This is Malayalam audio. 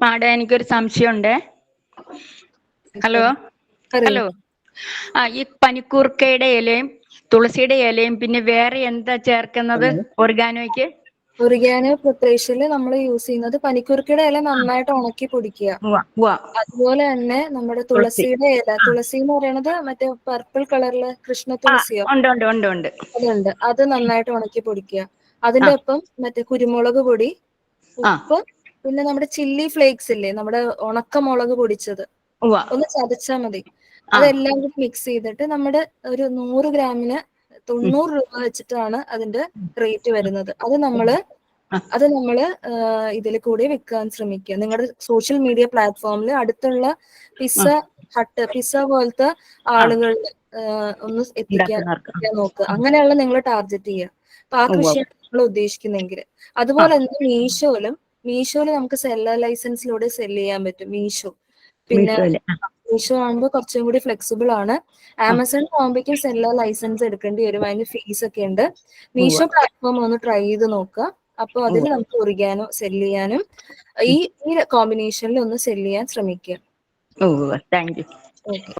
മാഡം എനിക്കൊരു സംശയമുണ്ട്. ഹലോ. ഹലോ? ആ ഈ പനിക്കൂർക്കയുടെ ഇലയും തുളസിയുടെ ഇലയും പിന്നെ വേറെ എന്താ ചേർക്കുന്നത് ഓർഗാനോയ്ക്ക്? ഒറിഗാനോ പ്രിപ്പറേഷനിൽ നമ്മൾ യൂസ് ചെയ്യുന്നത് പനിക്കുറുക്കയുടെ ഇല നന്നായിട്ട് ഉണക്കി പൊടിക്കുക. അതുപോലെ തന്നെ നമ്മുടെ തുളസിയുടെ ഇല തുളസി എന്ന് പറയുന്നത് മറ്റേ പർപ്പിൾ കളറിൽ കൃഷ്ണ തുളസിയോ? അതുണ്ട്. അത് നന്നായിട്ട് ഉണക്കി പൊടിക്കുക. അതിന്റെ ഒപ്പം മറ്റേ കുരുമുളക് പൊടി ഉപ്പ് പിന്നെ നമ്മുടെ ചില്ലി ഫ്ലേക്സ് ഇല്ലേ നമ്മുടെ ഉണക്കമുളക് പൊടിച്ചത്. ഒന്ന് ചതച്ചാൽ മതി. അതെല്ലാം കൂടി മിക്സ് ചെയ്തിട്ട് നമ്മുടെ ഒരു നൂറ് ഗ്രാമിന് തൊണ്ണൂറ് രൂപ വെച്ചിട്ടാണ് അതിന്റെ റേറ്റ് വരുന്നത്. അത് നമ്മൾ അത് നമ്മൾ ഇതിൽ കൂടി വിൽക്കാൻ ശ്രമിക്കുക. നിങ്ങളുടെ സോഷ്യൽ മീഡിയ പ്ലാറ്റ്ഫോമിൽ അടുത്തുള്ള പിസ്സ ഹട്ട് പിസ്സ പോലത്തെ ആളുകൾ ഒന്ന് എത്തിക്കാൻ നോക്കുക. അങ്ങനെയുള്ള നിങ്ങൾ ടാർഗറ്റ് ചെയ്യുക. അപ്പൊ ആ കൃഷിയാണ് നിങ്ങൾ ഉദ്ദേശിക്കുന്നെങ്കിൽ അതുപോലെ തന്നെ മീഷോയിലും മീഷോയിൽ നമുക്ക് സെല്ലർ ലൈസൻസിലൂടെ സെൽ ചെയ്യാൻ പറ്റും മീഷോ. പിന്നെ മീഷോ ആകുമ്പോൾ കുറച്ചും കൂടി ഫ്ലെക്സിബിൾ ആണ്. ആമസോൺ ആകുമ്പോഴേക്കും സെല്ലർ ലൈസൻസ് എടുക്കേണ്ടി വരും. അതിന് ഫീസ് ഒക്കെ ഉണ്ട്. മീഷോ പ്ലാറ്റ്ഫോം ഒന്ന് ട്രൈ ചെയ്ത് നോക്കുക. അപ്പോൾ അതിൽ നമുക്ക് ഒറിയാനോ സെൽ ചെയ്യാനും ഈ ഈ കോമ്പിനേഷനിൽ ഒന്ന് സെൽ ചെയ്യാൻ ശ്രമിക്കുക. ഓ താങ്ക് യു. ഓക്കെ.